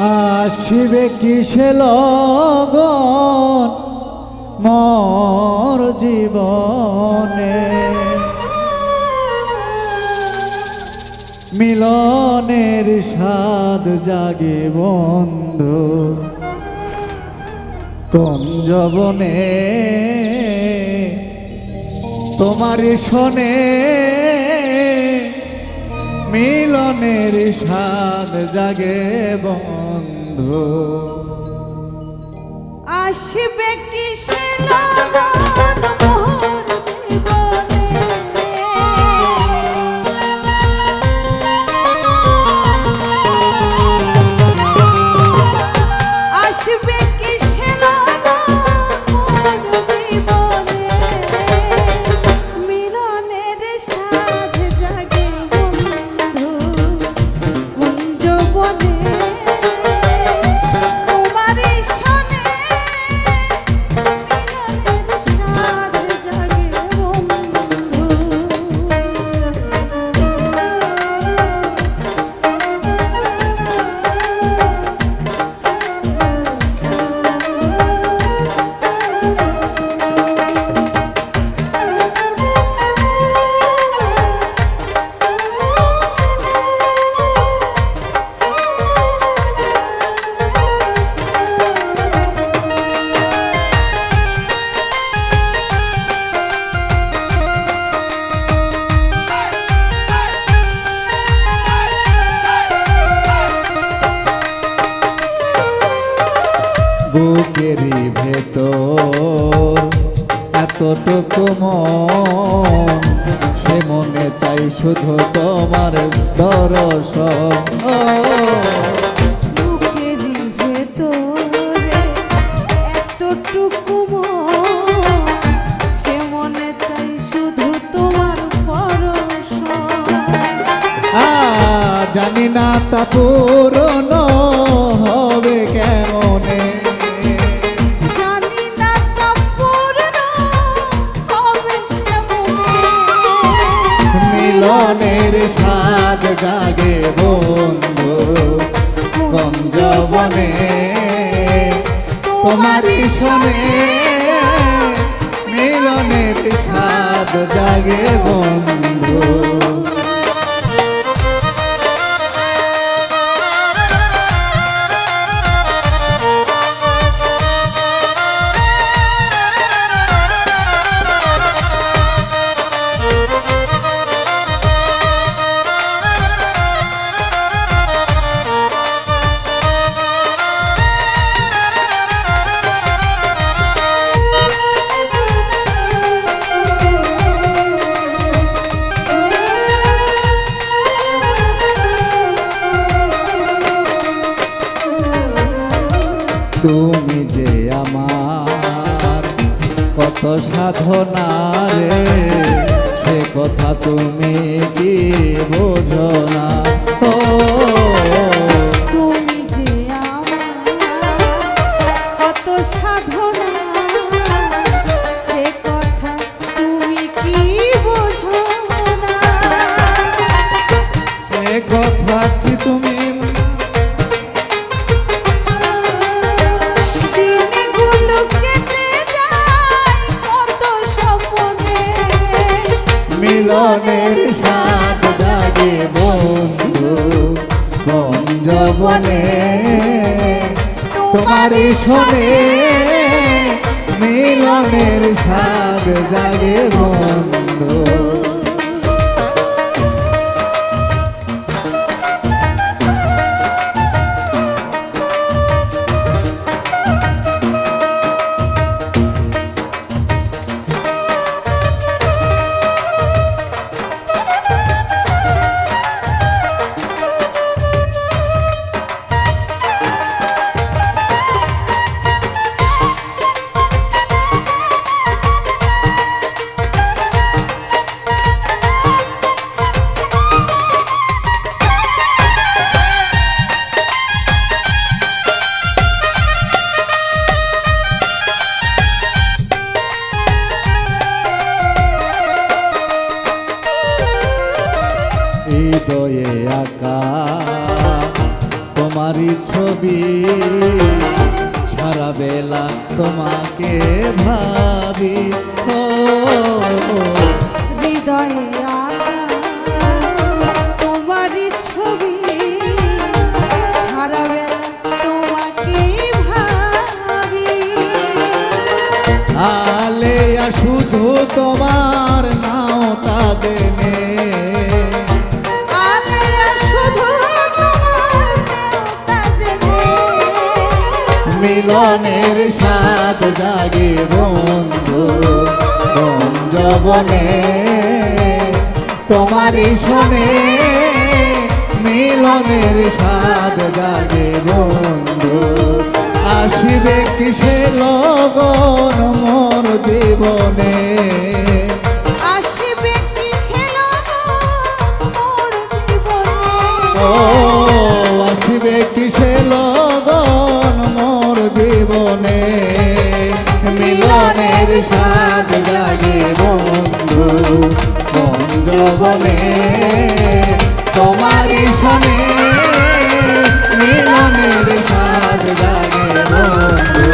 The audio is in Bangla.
আসিবে কিসে লগন মর জীবনে? মিলনের স্বাদ জাগে বন্ধু কোন জবনে তোমার শোনে মিলনের সাদ জাগে বন্ধু। আসবে কিসে লগন? এতটুকু মন সে মনে চাই শুধু তোমার দর্শন। ও, বুকেরই ভেতরে এতটুকু বন্ধু কম যবনে তোমারই শোনে মিলনের সাদ জাগে বন্ধু। তুমি যে আমার কত সাধনা রে সে কথা তুমি কি বোঝো না? ও তুমি যে আমার কত সাধনা সে কথা তুমি কি বোঝো না? সে কথা কি তুমি মিলনের সাথ জাগে বন্ধু কোন যবনে তোমারই শোনে মিলনের সাথ জাগে বন্ধু। হৃদয়ে আকা। তোমারই ছবি সারা বেলা তোমাকে ভাবি। ও হৃদয়ে তোমারই ছবি শুধু তোমার মিলনের স্বাদ জাগে বন্ধু বনে। তোমারই শোনে মিলনের স্বাদ জাগে বন্ধু। আসিবে কিসে লগন মোর জীবনে? আসিবে কিসে লগন জীবনে? ও আসিবে কিসে লগন মিলনের স্বাদ জাগে বন্ধু বন্ধবনে তোমারই শোনে মিলনের স্বাদ জাগে বন্ধু।